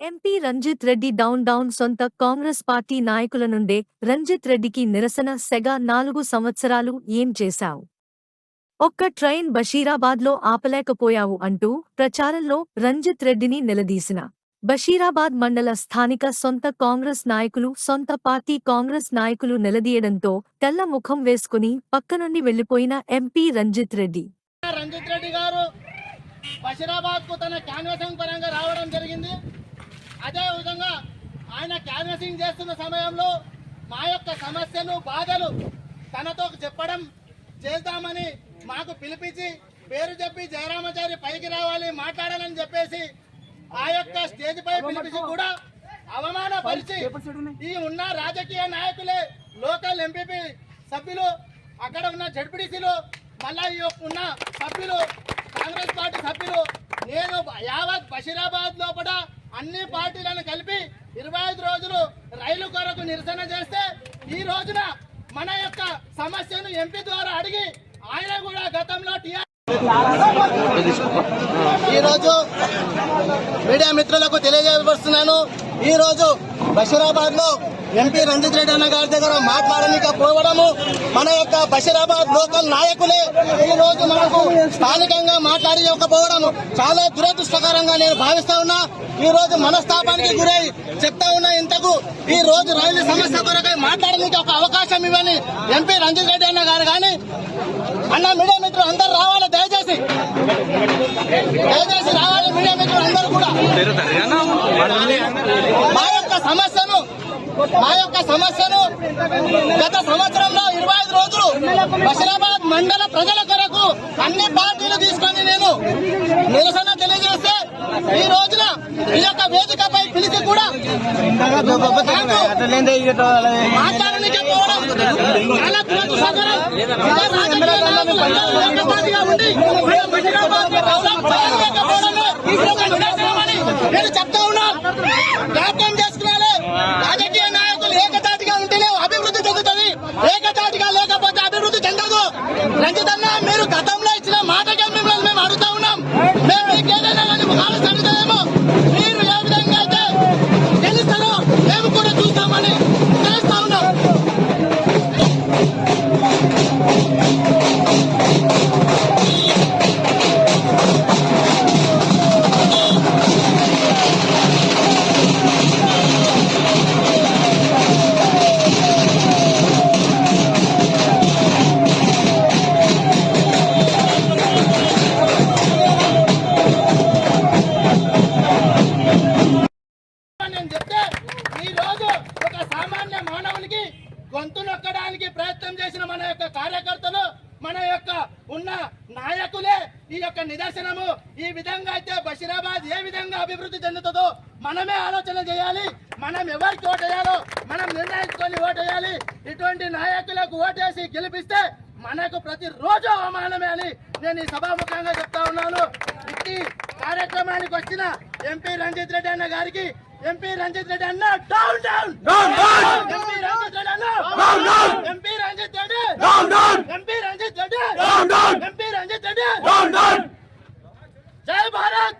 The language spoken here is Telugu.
MP Ranjith Reddy down down సొంత కాంగ్రెస్ పార్టీ నాయకుల నుండే రంజిత్ రెడ్డికి నిరసన సెగ నాలుగు సంవత్సరాలు ఏం చేశావు? ఒక్క ట్రైన్ బషీరాబాద్లో ఆపలేకపోయావు అంటూ ప్రచారంలో రంజిత్ రెడ్డిని నిలదీసిన. బషీరాబాద్ మండల స్థానిక సొంత కాంగ్రెస్ నాయకులు సొంత పార్టీ కాంగ్రెస్ నాయకులు నిలదీయడంతో తెల్ల ముఖం వేసుకుని పక్కనుండి వెళ్ళిపోయిన ఎంపీ రంజిత్ రెడ్డి. రంజిత్ రెడ్డి గారు బషీరాబాద్కు తన పరంగా రావడం జరిగింది. అదే విధంగా ఆయన క్యాన్వసింగ్ చేస్తున్న సమయంలో మా యొక్క సమస్యలు బాధలు తనతో చెప్పడం చేద్దామని మాకు పిలిపించి పేరు చెప్పి జయరామాచారి పైకి రావాలి మాట్లాడాలని చెప్పేసి ఆ యొక్క స్టేజ్ పై పిలిపించి కూడా అవమానపరిచి ఈ ఉన్న రాజకీయ నాయకులే లోకల్ ఎంపీపీ సభ్యులు అక్కడ ఉన్న జడ్పీటీసీలు మళ్ళా ఈ యొక్క ఉన్న సభ్యులు కాంగ్రెస్ పార్టీ సభ్యులు నేను యావత్ బషీరాబాద్ లోపల అన్ని పార్టీలను కలిపి ఇరవై ఐదు రోజులు రైలు కొరకు నిరసన చేస్తే ఈ రోజున మన యొక్క సమస్యను ఎంపీ ద్వారా అడిగి ఆయన కూడా గతంలో ఈరోజు మీడియా మిత్రులకు తెలియజేయవస్తున్నాను ఈ రోజు బషీరాబాద్లో ఎంపీ రంజిత్ రెడ్డి అన్న గారి దగ్గర మాట్లాడలేకపోవడము మన యొక్క బషీరాబాద్ లోకల్ నాయకులే ఈ రోజు మనకు స్థానికంగా మాట్లాడలేకపోవడము చాలా దురదృష్టకరంగా నేను భావిస్తా ఉన్నా. ఈ రోజు మనస్తాపానికి గురై చెప్తా ఉన్నా ఇంతకు ఈ రోజు రైలు సమస్య కొరకై మాట్లాడడానికి ఒక అవకాశం ఇవ్వని ఎంపీ రంజిత్ రెడ్డి అన్న గారు కానీ అన్న మీడియా మిత్రులు అందరు రావాలి దయచేసి. దయచేసి రావాలి మీడియా మిత్రులు అందరూ కూడా. మా యొక్క సమస్యను గత సంవత్సరంలో ఇరవై ఐదు రోజులు బషీరాబాద్ మండల ప్రజల కొరకు అన్ని పార్టీలు తీసుకొని నేను నిరసన తెలియజేస్తే ఈ రోజున ఈ యొక్క వేదికపై పిలిచి కూడా మాట్లాడడానికి పోవడం చాలా దురదృష్టకరం. ఇదే రాజకీయ నాయకులు అందరూ ఏకతాటిగా ఉండి మన బషీరాబాద్ డెవలప్ చేయలేకపోవడమే ఇది ఒక నిదర్శనమని నేను చెప్తా ఉన్నాను జ్ఞాపకం చేసుకోవాలి రాజకీయ నాయకులు ఏకతాటిగా ఉంటేనే అభివృద్ధి చెందుతుంది ఏకతాటిగా లేకపోతే రంజిత్ అన్న మీరు గతంలో ఇచ్చిన మాటకే మిమ్మల్ని మేము అడుగుతా ఉన్నాం. మేము మీకు ఏదైనా కానీ కావాల్సి అడుగుతామేమో మీరు ఏ విధంగా ఒక సామాన్య మానవునికి గొంతు నొక్కడానికి ప్రయత్నం చేసిన మన యొక్క కార్యకర్తలు మన యొక్క ఉన్న నాయకులే ఈ యొక్క నిదర్శనము ఈ విధంగా అయితే బషీరాబాద్ ఏ విధంగా అభివృద్ధి చెందుతుందో మనమే ఆలోచన చేయాలి. మనం ఎవరికి ఓటేయాలో మనం నిర్ణయించుకొని ఓటేయాలి ఇటువంటి నాయకులకు ఓటేసి గెలిపిస్తే మనకు ప్రతిరోజు అవమానమే అని నేను ఈ సభాముఖంగా చెప్తా ఉన్నాను. ఇట్టి కార్యక్రమానికి వచ్చిన ఎంపీ రంజిత్ రెడ్డి అన్న గారికి ఎంపీ రంజిత్ రెడ్డి అన్న down down MP Ranjith Reddy అన్న MP Ranjith Reddy MP Ranjith Reddy MP Ranjith Reddy జై భారత్